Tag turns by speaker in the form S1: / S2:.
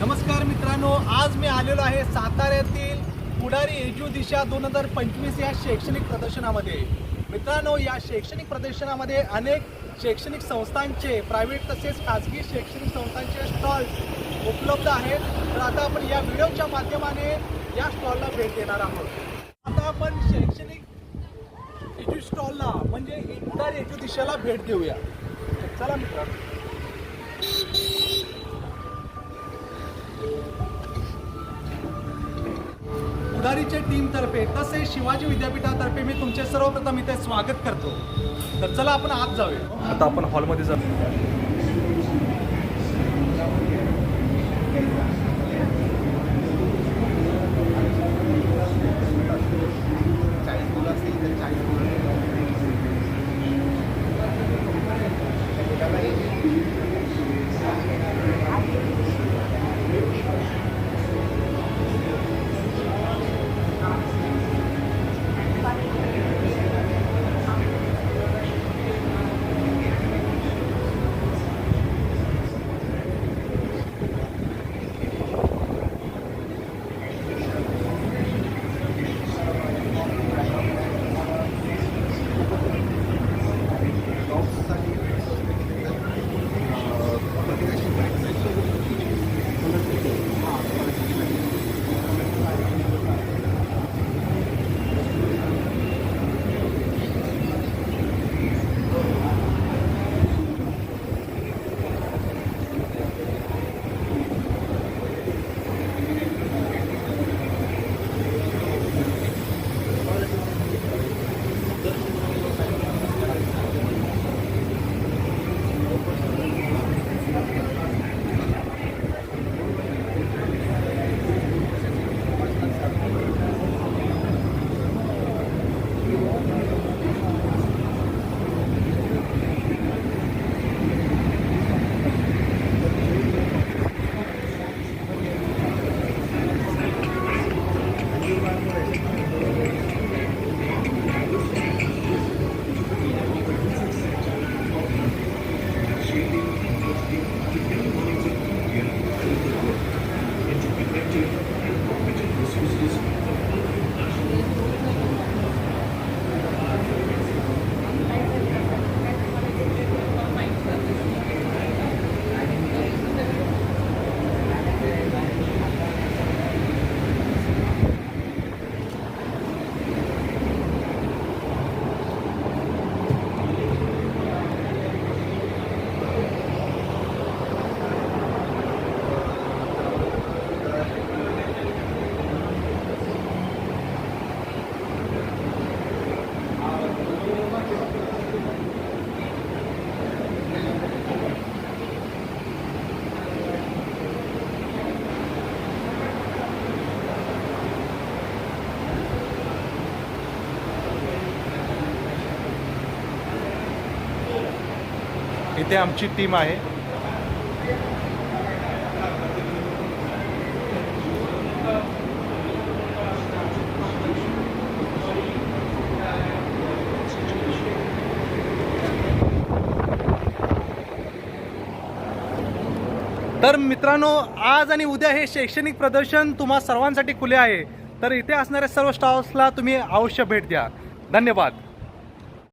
S1: नमस्कार मित्रांनो आज मी आलेलो आहे साताऱ्यातील पुढारी एजू दिशा दोन हजार पंचवीस या शैक्षणिक प्रदर्शनामध्ये. मित्रांनो या शैक्षणिक प्रदर्शनामध्ये अनेक शैक्षणिक संस्थांचे प्रायव्हेट तसेच खाजगी शैक्षणिक संस्थांचे स्टॉल्स उपलब्ध आहेत. तर आता आपण या व्हिडिओच्या माध्यमाने या स्टॉलला भेट देणार आहोत. आता आपण शैक्षणिक एजू स्टॉलला म्हणजे पुढारी एजू दिशाला भेट देऊया. चला मित्रांनो. उडारीच्या टीमतर्फे तसेच शिवाजी विद्यापीठातर्फे मी तुमचे सर्वप्रथम इथे स्वागत करतो. तर चला आपण आत जाऊया. आता आपण हॉलमध्ये जाऊ. इथे आमची टीम आहे. तर मित्रांनो आज आणि उद्या हे शैक्षणिक प्रदर्शन तुम्हा सर्वांसाठी खुले आहे. तर इथे असणाऱ्या सर्व स्टॉल्सला तुम्ही अवश्य भेट द्या. धन्यवाद.